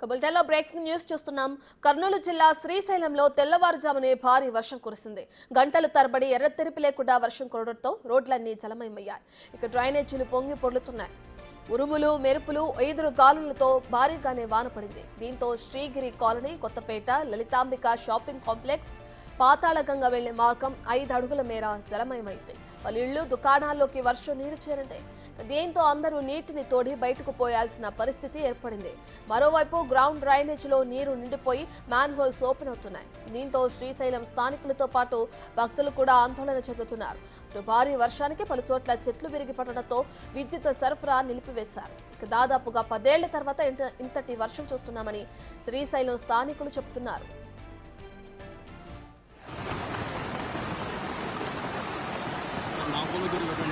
కబుల్టెల్లో breaking news చూస్తున్నాం. కర్నూలు జిల్లా శ్రీశైలంలో తెల్లవారుజామునే భారీ వర్షం కురిసింది. గంటలు తరబడి ఎర్రతెరిపి లేకుండా వర్షం కురవడంతో రోడ్లన్నీ జలమయమయ్యాయి. ఇక డ్రైనేజీలు పొంగి పొర్లుతున్నాయి. ఉరుములు మెరుపులు ఎదురు గాలులతో భారీగానే వాన పడింది. దీంతో Srigiri colony Kothapeta Lalithambika shopping complex Pathalaganga వెళ్ళే మార్గం ఐదు అడుగుల మేర జలమయమైంది. పలు ఇళ్ళు దుకాణాల్లోకి వర్షం నీరు చేరింది. దీంతో అందరూ నీటిని తోడి బయటకు పోయాల్సిన పరిస్థితి ఏర్పడింది. మరోవైపు గ్రౌండ్ డ్రైనేజీలో నీరు నిండిపోయి మ్యాన్ హోల్స్ ఓపెన్ అవుతున్నాయి దీంతో శ్రీశైలం స్థానికులతో పాటు భక్తులు కూడా ఆందోళన చెందుతున్నారు. భారీ వర్షానికి పలు చోట్ల చెట్లు విరిగి పడడంతో విద్యుత్ సరఫరా నిలిపివేశారు. దాదాపుగా పదేళ్ళ తర్వాత ఇంత- ఇంతటి వర్షం చూస్తున్నామని శ్రీశైలం స్థానికులు చెబుతున్నారు. హాయ్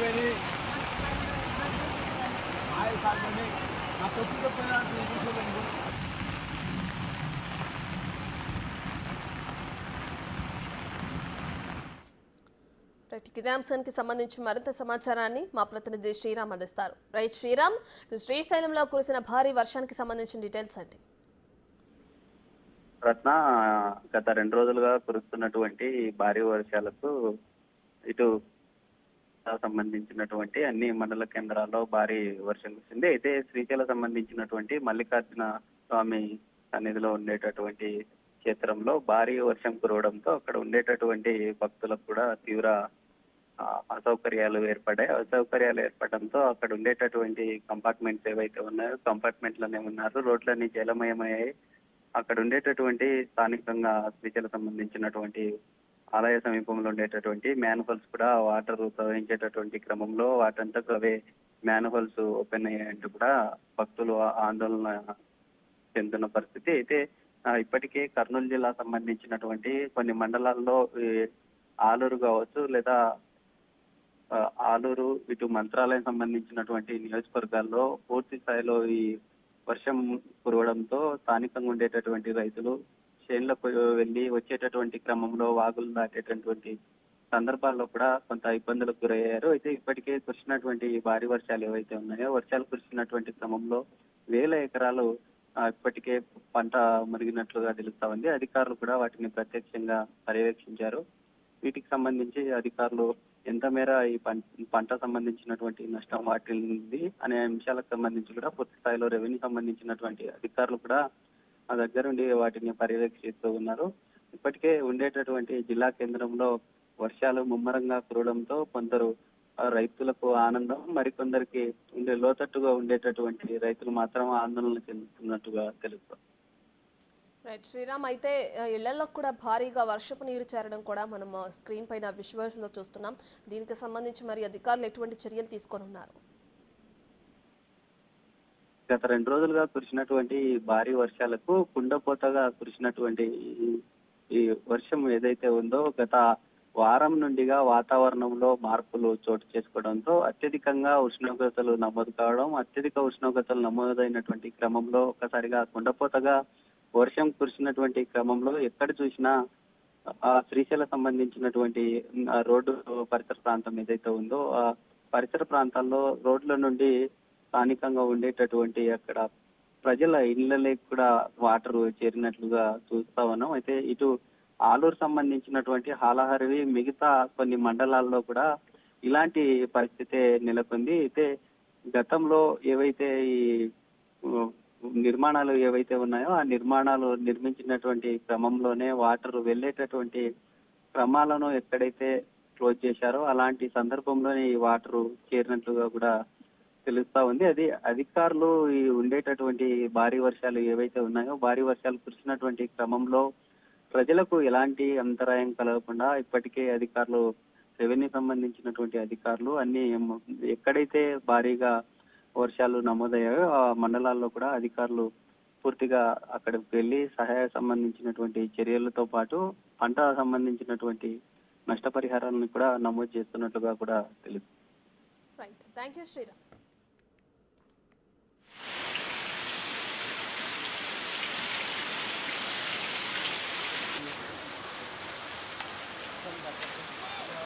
బేని హాయ్ సార్ నా తప్పు చెప్పినా కిదాంశానికి రైట్ సంబంధించి మరింత సమాచారాన్ని మా ప్రతినిధి శ్రీరామ్ అందిస్తారు. రైట్ శ్రీరామ్ శ్రీశైలంలో కురిసిన భారీ వర్షానికి సంబంధించిన డీటెయిల్స్ అండి. రత్న గత రెండు రోజులుగా కురుస్తున్నటువంటి భారీ వర్షాలకు ఇటు సంబంధించినటువంటి అన్ని మండల కేంద్రాల్లో భారీ వర్షం కురిసింది. అయితే శ్రీశైలం సంబంధించినటువంటి మల్లికార్జున స్వామి సన్నిధిలో ఉండేటటువంటి క్షేత్రంలో భారీ వర్షం కురవడంతో అక్కడ ఉండేటటువంటి భక్తులకు కూడా తీవ్ర అసౌకర్యాలు ఏర్పడాయి అసౌకర్యాలు ఏర్పడడంతో అక్కడ ఉండేటటువంటి కంపార్ట్మెంట్స్ ఏవైతే ఉన్నాయో కంపార్ట్మెంట్లోనే ఉన్నారు. రోడ్లన్నీ జలమయమయ్యాయి. అక్కడ ఉండేటటువంటి స్థానికంగా శ్రీశైలం సంబంధించినటువంటి ఆలయ సమీపంలో ఉండేటటువంటి మ్యాన్హోల్స్ కూడా వాటర్ ప్రవహించేటటువంటి క్రమంలో వాటంతకు అవే మ్యాన్హోల్స్ ఓపెన్ అయ్యాయంటూ కూడా భక్తులు ఆందోళన చెందుతున్న పరిస్థితి. అయితే ఇప్పటికే కర్నూలు జిల్లా సంబంధించినటువంటి కొన్ని మండలాల్లో ఆలూరు కావచ్చు లేదా ఆలూరు ఇటు మంత్రాలయం సంబంధించినటువంటి నియోజకవర్గాల్లో పూర్తి స్థాయిలో ఈ వర్షం కురవడంతో స్థానికంగా ఉండేటటువంటి రైతులు చేన్లకు వెళ్ళి వచ్చేటటువంటి క్రమంలో వాగులు దాటేటటువంటి సందర్భాల్లో కూడా కొంత ఇబ్బందులకు గురయ్యారు. అయితే ఇప్పటికే కురిసినటువంటి భారీ వర్షాలు ఏవైతే ఉన్నాయో వర్షాలు కురిసినటువంటి క్రమంలో వేల ఎకరాలు ఇప్పటికే పంట మురిగినట్లుగా తెలుస్తా ఉంది. అధికారులు కూడా వాటిని ప్రత్యక్షంగా పర్యవేక్షించారు. వీటికి సంబంధించి అధికారులు ఎంత మేర ఈ పంట సంబంధించినటువంటి నష్టం వాటిల్లింది అనే అంశాలకు సంబంధించి కూడా పూర్తి స్థాయిలో రెవెన్యూ సంబంధించినటువంటి అధికారులు కూడా ఆ దగ్గరుండి వాటిని పర్యవేక్షిస్తూ ఉన్నారు. ఇప్పటికే ఉండేటటువంటి జిల్లా కేంద్రంలో వర్షాలు ముమ్మరంగా కురవడంతో కొందరు రైతులకు ఆనందం మరికొందరికి ఉండే లోతట్టుగా ఉండేటటువంటి రైతులు మాత్రం ఆందోళన చెందుతున్నట్టుగా తెలుస్తాం రైట్ శ్రీరామ్ అయితే ఇళ్ళలో కూడా భారీగా వర్షపు నీరు చేరడం కూడా మనం స్క్రీన్ పైన విశ్వాసంలో చూస్తున్నాం. దీనికి సంబంధించి మరి అధికారులు ఎటువంటి చర్యలు తీసుకొని ఉన్నారు గత రెండు రోజులుగా కురిసినటువంటి భారీ వర్షాలకు కుండపోతగా కురిసినటువంటి ఈ- ఈ వర్షం ఏదైతే ఉందో గత వారం నుండిగా వాతావరణంలో మార్పులు చోటు చేసుకోవడంతో అత్యధికంగా ఉష్ణోగ్రతలు నమోదు కావడం అత్యధిక ఉష్ణోగ్రతలు నమోదైనటువంటి క్రమంలో ఒక్కసారిగా కుండపోతగా వర్షం కురిసినటువంటి క్రమంలో ఎక్కడ చూసినా ఆ సంబంధించినటువంటి రోడ్డు పరిసర ప్రాంతం ఏదైతే ఉందో ఆ పరిసర ప్రాంతాల్లో రోడ్ల నుండి స్థానికంగా ఉండేటటువంటి అక్కడ ప్రజల ఇళ్ళలోకి కూడా వాటర్ చేరినట్లుగా చూస్తా ఉన్నాం. అయితే ఇటు ఆలూరు సంబంధించినటువంటి హాలహరివి మిగతా కొన్ని మండలాల్లో కూడా ఇలాంటి పరిస్థితే నెలకొంది. అయితే గతంలో ఏవైతే ఈ నిర్మాణాలు ఏవైతే ఉన్నాయో ఆ నిర్మాణాలు నిర్మించినటువంటి క్రమంలోనే వాటర్ వెళ్ళేటటువంటి క్రమాలను ఎక్కడైతే క్లోజ్ చేశారో అలాంటి సందర్భంలోనే ఈ వాటర్ చేరినట్లుగా కూడా తెలుస్తా ఉంది. అది అధికారులు ఈ ఉండేటటువంటి భారీ వర్షాలు ఏవైతే ఉన్నాయో భారీ వర్షాలు కురిసినటువంటి క్రమంలో ప్రజలకు ఎలాంటి అంతరాయం కలగకుండా ఇప్పటికే అధికారులు రెవెన్యూ సంబంధించినటువంటి అధికారులు అన్ని ఎక్కడైతే భారీగా వర్షాలు నమోదయ్యాయో. ఆ మండలాల్లో కూడా అధికారులు పూర్తిగా అక్కడికి వెళ్ళి సహాయ సంబంధించినటువంటి చర్యలతో పాటు పంట సంబంధించినటువంటి నష్టపరిహారాలను కూడా నమోదు చేస్తున్నట్లుగా కూడా తెలుసు. Right thank you Sriram